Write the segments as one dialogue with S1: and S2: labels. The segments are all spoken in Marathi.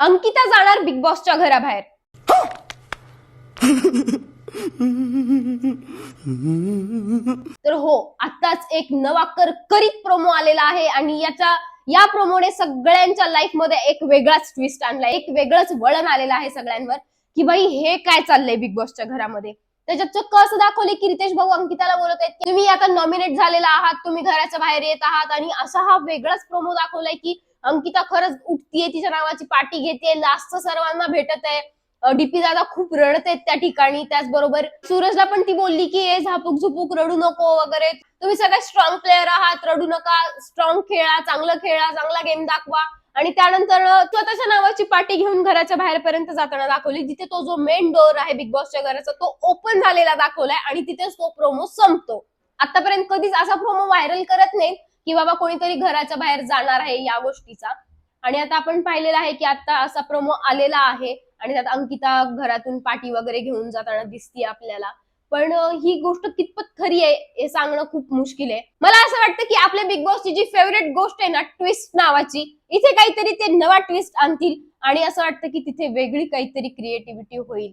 S1: अंकिता जाणार बिग बॉसच्या घराबाहेर. तर हो आताच एक नवा करकरीत प्रोमो आलेला आहे आणि याच्या या प्रोमोने सगळ्यांच्या लाईफमध्ये एक वेगळाच ट्विस्ट आणलाय एक वेगळंच वळण आलेलं आहे सगळ्यांवर की भाई हे काय चाललंय बिग बॉसच्या घरामध्ये? त्याच्यात चक्क असं दाखवले की रितेश भाऊ अंकिताला बोलत आहेत की तुम्ही आता नॉमिनेट झालेला आहात तुम्ही घराच्या बाहेर येत आहात आणि असा हा वेगळाच प्रोमो दाखवलाय की अंकिता खरंच उठतीये तिच्या नावाची पार्टी घेते लास्ट सर्वांना भेटत आहे. डीपी दादा खूप रडत आहेत त्या ठिकाणी. त्याचबरोबर सूरजला पण ती बोलली की ए झापूक झुपूक रडू नको वगैरे. तुम्ही सगळे स्ट्रॉंग प्लेअर आहात रडू नका. स्ट्रॉंग खेळा चांगलं खेळा चांगला गेम दाखवा. आणि त्यानंतर स्वतःच्या नावाची पाठी घेऊन घराच्या बाहेरपर्यंत जाताना दाखवली. जिथे तो जो मेन डोअर आहे बिग बॉसच्या घराचा तो ओपन झालेला दाखवलाय. आणि तिथेच तो प्रोमो संपतो. आतापर्यंत कधीच असा प्रोमो व्हायरल करत नाही की बाबा कोणीतरी घराच्या बाहेर जाणार आहे या गोष्टीचा. आणि आता आपण पाहिलेलं आहे की आता असा प्रोमो आलेला आहे आणि त्यात अंकिता घरातून पाठी वगैरे घेऊन जाताना दिसते आपल्याला. पण ही गोष्ट कितपत खरी आहे हे सांगणं खूप मुश्किल आहे. मला असं वाटतं की आपल्या बिग बॉसची जी फेवरेट गोष्ट आहे ना ट्विस्ट नावाची इथे काहीतरी ते नवा ट्विस्ट आणतील आणि असं वाटतं की तिथे वेगळी काहीतरी क्रिएटिव्हिटी होईल.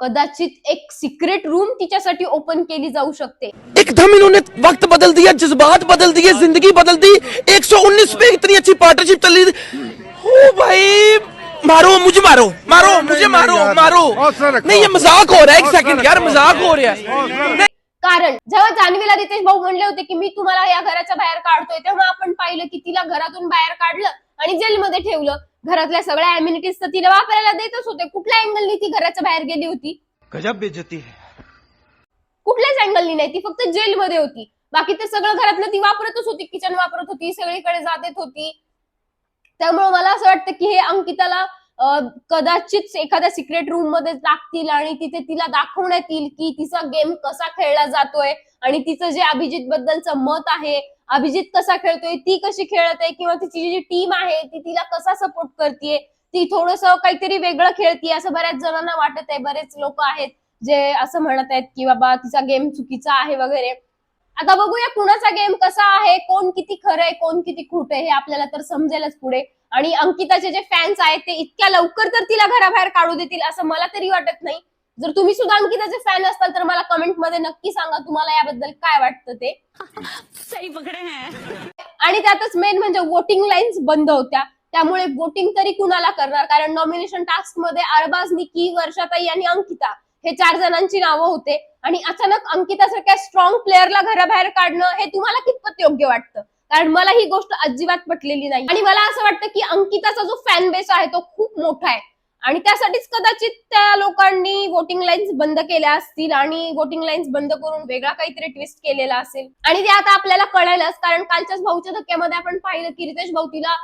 S1: कदाचित एक सिक्रेट रूम तिच्यासाठी ओपन केली जाऊ शकते
S2: एकदम इन्होंने वक्त बदल दिया जज्बात बदल दिए जिंदगी बदल दी 119 पे इतनी अच्छी पार्टनरशिप चल रही ओ भाई मारो मुझे मारो मारो मुझे मारो। मारो। नहीं ये मजाक हो रहा है एक सेकंड यार। मजाक हो रहा है
S1: कारण जेव्हा जान्हवीला रितेश भाऊ म्हणले होते की मी तुम्हाला या घराच्या बाहेर काढतोय तेव्हा आपण पाहिलं की तिला घरातून बाहेर काढलं आणि जेलमध्ये ठेवलं घरातल्या सगळ्या अम्युनिटीज तर तिला वापरायला देतच होते. कुठल्या अँगलनी ती घराच्या बाहेर गेली होती?
S2: गजब बेइज्जती है.
S1: कुठल्याच अँगलनी नाही ती फक्त जेलमध्ये होती. बाकी तर सगळं घरातलं ती वापरतच होती किचन वापरत होती सगळीकडे जात येत होती. त्यामुळे मला असं वाटतं की हे अंकिताला कदाचित एखाद्या सिक्रेट रूममध्ये टाकतील आणि तिथे तिला दाखवण्यात येईल की तिचा गेम कसा खेळला जातोय. आणि तिचं जे अभिजित बद्दलचं मत आहे अभिजित कसा खेळतोय ती कशी खेळत आहे किंवा तिची जी टीम आहे ती तिला कसा सपोर्ट करते ती थोडस काहीतरी वेगळं खेळतीये असं बऱ्याच जणांना वाटत आहे बरेच लोक आहेत जे असं म्हणत आहेत की बाबा तिचा गेम चुकीचा आहे वगैरे. आता बघूया कुणाचा गेम कसा आहे कोण किती खरं आहे कोण किती खोटं आहे हे आपल्याला तर समजेलच पुढे. आणि अंकिताचे जे फॅन्स आहेत ते इतक्या लवकर तर तिला घराबाहेर काढू देतील असं मला तरी वाटत नाही. जर तुम्ही सुद्धा अंकिताचे फॅन असताल तर मला कमेंटमध्ये नक्की सांगा तुम्हाला याबद्दल काय वाटतं ते.
S3: सही पकड़े
S1: आणि त्यातच मेन म्हणजे वोटिंग लाईन्स बंद होत्या. त्यामुळे वोटिंग तरी कुणाला करणार? कारण नॉमिनेशन टास्कमध्ये अरबाज निकी वर्षाताई आणि अंकिता हे चार जणांची नावं होते. आणि अचानक अंकितासारख्या स्ट्रॉंग प्लेअरला घराबाहेर काढणं हे तुम्हाला कितपत योग्य वाटतं? कारण मला ही गोष्ट अजिबात पटलेली नाही. आणि मला असं वाटतं की अंकिताचा जो फॅन बेस आहे तो खूप मोठा आहे. आणि त्यासाठीच कदाचित त्या लोकांनी वोटिंग लाईन्स बंद केल्या असतील आणि वोटिंग लाईन्स बंद करून वेगळा काहीतरी ट्विस्ट केलेला असेल. आणि ते आता आपल्याला कळायलाच कारण कालच्याच भाऊच्या धक्क्यामध्ये आपण पाहिलं की रितेश भाऊ तिला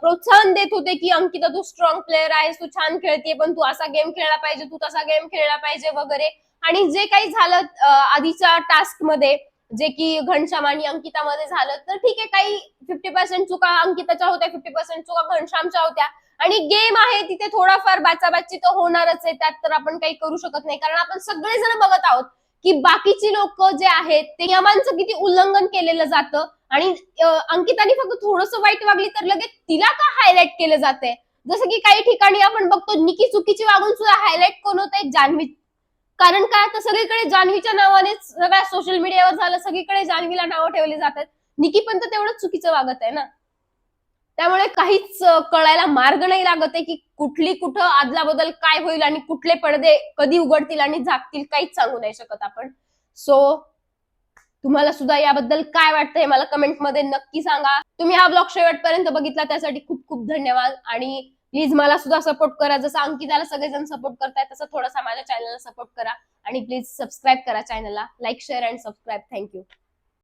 S1: प्रोत्साहन देत होते की अंकिता तू स्ट्रॉंग प्लेअर आहेस तू छान खेळते पण तू असा गेम खेळला पाहिजे तू तसा गेम खेळला पाहिजे वगैरे. आणि जे काही झालं आधीच्या टास्कमध्ये जे की घनश्याम आणि अंकितामध्ये झालं तर ठीक आहे काही फिफ्टी पर्सेंट चुका अंकिताच्या होत्या फिफ्टी पर्सेंट चुका घनश्यामच्या होत्या. आणि गेम आहे तिथे थोडाफार बाचाबाची तर होणारच आहे त्यात तर आपण काही करू शकत नाही. कारण आपण सगळेजण बघत आहोत की बाकीची लोक जे आहेत ते नियमांचं किती उल्लंघन केलेलं जातं. आणि अंकिताने फक्त थोडस वाईट वागली तर लगेच तिला का हायलाइट केलं जाते जसं की काही ठिकाणी आपण बघतो निकी चुकीची वागून सुद्धा हायलाइट कोण होत आहे जान्हवी कारण काय आता सगळीकडे जान्हवीच्या नावानेच सगळ्या सोशल मीडियावर झालं सगळीकडे जान्हवीला नावं ठेवली जातात. निकी पण तर तेवढंच चुकीचं वागत आहे ना. त्यामुळे काहीच कळायला मार्ग नाही लागत आहे की कुठली कुठं आदला बदल काय होईल आणि कुठले पडदे कधी उघडतील आणि झाकतील काहीच सांगू नाही शकत आपण. सो तुम्हाला सुद्धा याबद्दल काय वाटतंय मला कमेंटमध्ये नक्की सांगा. तुम्ही हा ब्लॉग शेवटपर्यंत बघितला त्यासाठी खूप खूप धन्यवाद आणि प्लीज मला सुद्धा सपोर्ट करा. जसं अंकिताला सगळेजण सपोर्ट करताय तसं थोडासा माझ्या चॅनलला सपोर्ट करा. आणि प्लीज सबस्क्राईब करा चॅनलला like share and subscribe thank you